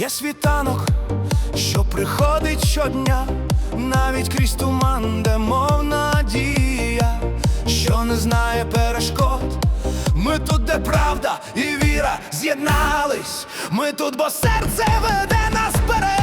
Є світанок, що приходить щодня, навіть крізь туман, де мов надія, що не знає перешкод. Ми тут, де правда і віра з'єднались. Ми тут, бо серце веде нас вперед.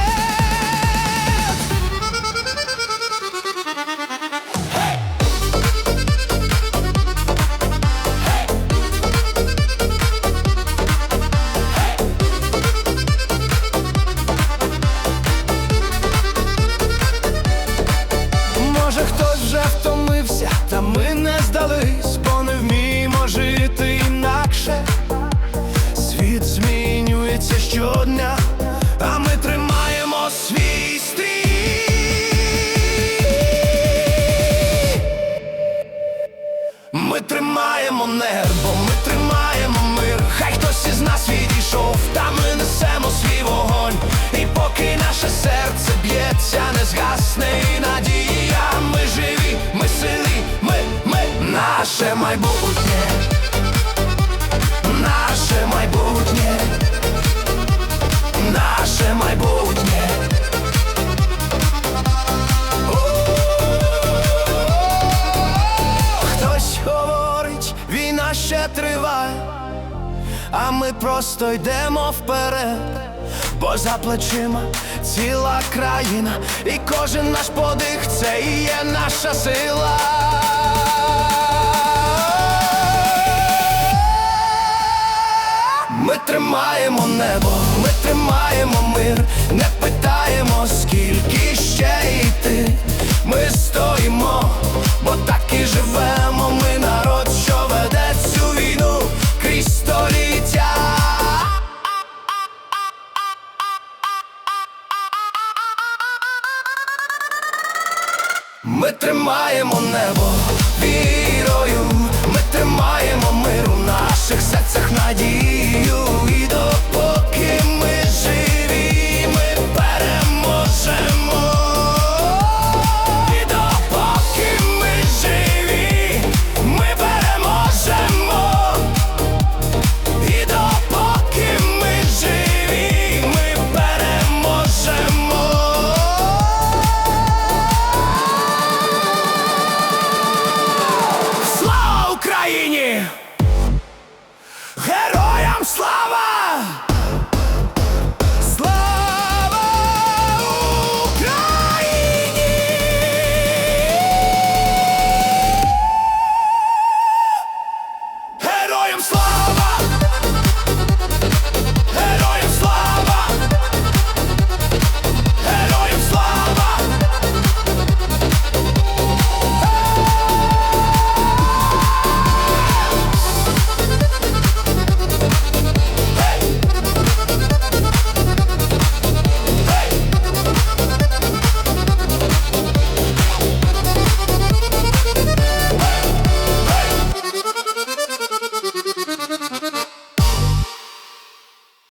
Ми тримаємо небо, ми тримаємо мир. Хай хтось із нас відійшов, та ми несемо свій вогонь. І поки наше серце б'ється, не згасне і надія. Ми живі, ми силі, ми, ми, наше майбутнє. Наше майбутнє. Наше майбутнє. Війна триває, а ми просто йдемо вперед, бо за плечима ціла країна, і кожен наш подих це і є наша сила. Ми тримаємо небо, ми тримаємо мир, не питаємо, скільки ще йти. Ми тримаємо небо вірою, ми тримаємо мир